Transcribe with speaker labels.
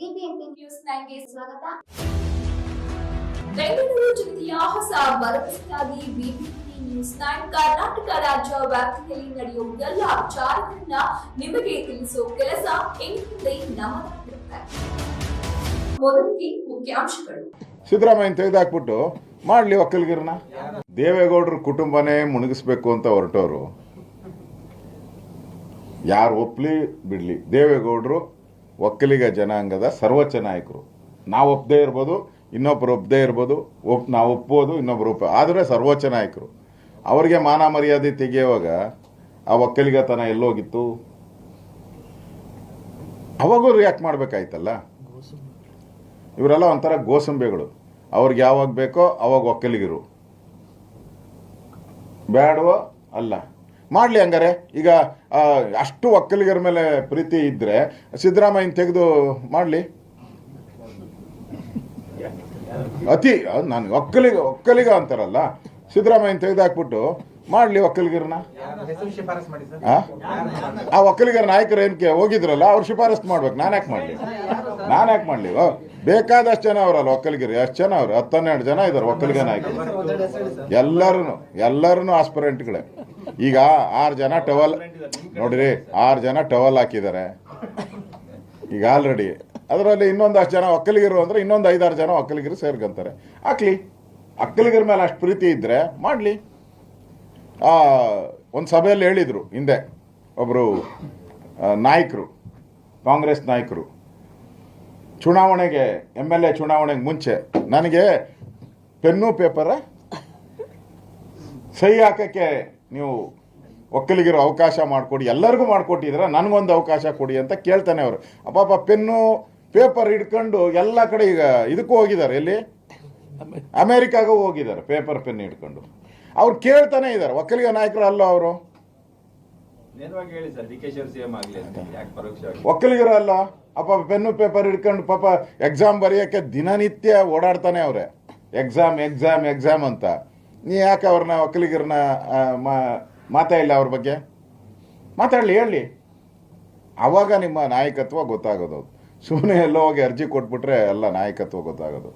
Speaker 1: BBMP news ನೈನ್ಗೆ ಸ್ವಾಗತ.
Speaker 2: ಬೆಂಗಳೂರು ಜಿಲ್ಲೆಯ ಹೊಸ ಭರವಸೆಯಾಗಿ ಬಿಬಿಎಂಪಿ ನ್ಯೂಸ್ ನೈನ್ ಕರ್ನಾಟಕ ರಾಜ್ಯ ವ್ಯಾಪ್ತಿಯಲ್ಲಿ ನಡೆಯುವ ಎಲ್ಲ ವಿಚಾರಗಳನ್ನ ನಿಮಗೆ ತಿಳಿಸುವ ಕೆಲಸ ಎಂದಿದೆ ನಮ್ಮದಾಗಿರುತ್ತೆ ಮೊದಲಿಗೆ ಮುಖ್ಯಾಂಶಗಳು.
Speaker 3: ಸಿದ್ದರಾಮಯ್ಯ ತೆಗೆದಾಕ್ಬಿಟ್ಟು ಮಾಡ್ಲಿ ಒಕ್ಕಲಿಗರನ್ನ. ದೇವೇಗೌಡರ ಕುಟುಂಬನೇ ಮುಣಗಿಸ್ಬೇಕು ಅಂತ ಹೊರಟವರು. ಯಾರು ಒಪ್ಲಿ ಬಿಡ್ಲಿ. ದೇವೇಗೌಡರು ಒಕ್ಕಲಿಗ ಜನಾಂಗದ ಸರ್ವೋಚ್ಚ ನಾಯಕರು. ನಾವು ಒಪ್ಪದೇ ಇರ್ಬೋದು ಇನ್ನೊಬ್ಬರು ಒಪ್ಪದೇ ಇರ್ಬೋದು, ಒಪ್, ನಾವು ಒಪ್ಪೋದು ಇನ್ನೊಬ್ಬರು ಒಪ್ಪ, ಆದರೆ ಸರ್ವೋಚ್ಚ ನಾಯಕರು. ಅವರಿಗೆ ಮಾನ ಮರ್ಯಾದೆ ತೆಗೆಯುವಾಗ ಆ ಒಕ್ಕಲಿಗತನ ಎಲ್ಲೋಗಿತ್ತು? ಅವಾಗೂ ರಿಯಾಕ್ಟ್ ಮಾಡಬೇಕಾಯ್ತಲ್ಲ? ಇವರೆಲ್ಲ ಒಂಥರ ಗೋಸಂಬೆಗಳು. ಅವ್ರಿಗೆ ಯಾವಾಗ ಬೇಕೋ ಅವಾಗ ಒಕ್ಕಲಿಗರು ಬೇಡವೋ ಅಲ್ಲ. ಮಾಡಲಿ ಹಂಗಾರೆ. ಈಗ ಅಷ್ಟು ಒಕ್ಕಲಿಗರ ಮೇಲೆ ಪ್ರೀತಿ ಇದ್ದರೆ ಸಿದ್ದರಾಮಯ್ಯನ ತೆಗೆದು ಮಾಡಲಿ. ಅತಿ, ನಾನು ಒಕ್ಕಲಿಗ ಒಕ್ಕಲಿಗ ಅಂತಾರಲ್ಲ, ಸಿದ್ದರಾಮಯ್ಯನ ತೆಗೆದಾಕ್ಬಿಟ್ಟು ಮಾಡಲಿ ಒಕ್ಕಲಿಗರನ್ನ. ಆ? ಒಕ್ಕಲಿಗರ ನಾಯಕರು ಏನಕ್ಕೆ ಹೋಗಿದ್ರಲ್ಲ, ಅವ್ರು ಶಿಫಾರಸ್ ಮಾಡ್ಬೇಕು. ನಾನು ಯಾಕೆ ಮಾಡಲಿ? ನಾನು ಯಾಕೆ ಮಾಡಲಿ? ಬೇಕಾದಷ್ಟು ಜನ ಅವರಲ್ಲ ಒಕ್ಕಲಿಗರು. ಎಷ್ಟು ಜನ ಅವರು? ಹತ್ತನ್ನೆರಡು ಜನ ಇದ್ದಾರೆ ಒಕ್ಕಲಿಗ ನಾಯಕರು. ಎಲ್ಲರೂ ಎಲ್ಲರೂ ಆಸ್ಪಿರೆಂಟ್ಗಳೇ ಈಗ ಆರು ಜನ ಟವಲ್ ನೋಡಿರಿ, ಆರು ಜನ ಟವಲ್ ಹಾಕಿದ್ದಾರೆ. ಈಗ ಆಲ್ರೆಡಿ ಅದರಲ್ಲಿ ಇನ್ನೊಂದಷ್ಟು ಜನ ಒಕ್ಕಲಿಗರು ಅಂದರೆ ಇನ್ನೊಂದು ಐದಾರು ಜನ ಒಕ್ಕಲಿಗರು ಸೇರ್ಕೊಂತಾರೆ. ಹಾಕ್ಲಿ ಅಕ್ಕಲಿಗರ ಮೇಲೆ ಅಷ್ಟು ಪ್ರೀತಿ ಇದ್ದರೆ ಮಾಡಲಿ. ಒಂದು ಸಭೆಯಲ್ಲಿ ಹೇಳಿದರು ಹಿಂದೆ ಒಬ್ಬರು ನಾಯಕರು, ಕಾಂಗ್ರೆಸ್ ನಾಯಕರು. ಚುನಾವಣೆಗೆ ಎಂ ಎಲ್ ಎ ಚುನಾವಣೆಗೆ ಮುಂಚೆ ನನಗೆ ಪೆನ್ನು ಪೇಪರ ಸಹಿ ಹಾಕಕ್ಕೆ ನೀವು ಒಕ್ಕಲಿಗರು ಅವಕಾಶ ಮಾಡಿಕೊಡಿ ಎಲ್ಲರಿಗೂ ಮಾಡಿಕೊಟ್ಟಿದ್ರೆ ನನಗೊಂದು ಅವಕಾಶ ಕೊಡಿ ಅಂತ ಕೇಳ್ತಾನೆ ಅವರು. ಅಪ್ಪ ಪೆನ್ನು ಪೇಪರ್ ಹಿಡ್ಕೊಂಡು ಎಲ್ಲ ಕಡೆ ಈಗ ಇದಕ್ಕೂ ಹೋಗಿದ್ದಾರೆ ಎಲ್ಲಿ? ಅಮೇರಿಕಾಗೂ ಹೋಗಿದ್ದಾರೆ ಪೇಪರ್ ಪೆನ್ ಹಿಡ್ಕೊಂಡು. ಅವ್ರು ಕೇಳ್ತಾನೆ ಇದ್ದಾರೆ ಒಕ್ಕಲಿಗ ನಾಯಕರು ಅಲ್ಲ ಅವರು? ಒಕ್ಕಲಿಗರು ಅಲ್ಲ? ಅಪ್ಪ ಪೆನ್ನು ಪೇಪರ್ ಹಿಡ್ಕೊಂಡು ಪಾಪ ಎಕ್ಸಾಮ್ ಬರೆಯೋಕ್ಕೆ ದಿನನಿತ್ಯ ಓಡಾಡ್ತಾನೆ ಅವ್ರೆ. ಎಕ್ಸಾಮ್ ಎಕ್ಸಾಮ್ ಎಕ್ಸಾಮ್ ಅಂತ. ನೀ ಯಾಕೆ ಅವ್ರನ್ನ ಒಕ್ಕಲಿಗರನ್ನ ಮಾತಾ ಇಲ್ಲ ಮಾತಾಡಿಲ್ಲ ಅವ್ರ ಬಗ್ಗೆ? ಮಾತಾಡಲಿ ಹೇಳಿ ಆವಾಗ ನಿಮ್ಮ ನಾಯಕತ್ವ ಗೊತ್ತಾಗೋದು ಸುಮ್ಮನೆ ಎಲ್ಲೋ ಹೋಗಿ ಅರ್ಜಿ ಕೊಟ್ಬಿಟ್ರೆ ಎಲ್ಲ ನಾಯಕತ್ವ ಗೊತ್ತಾಗೋದು.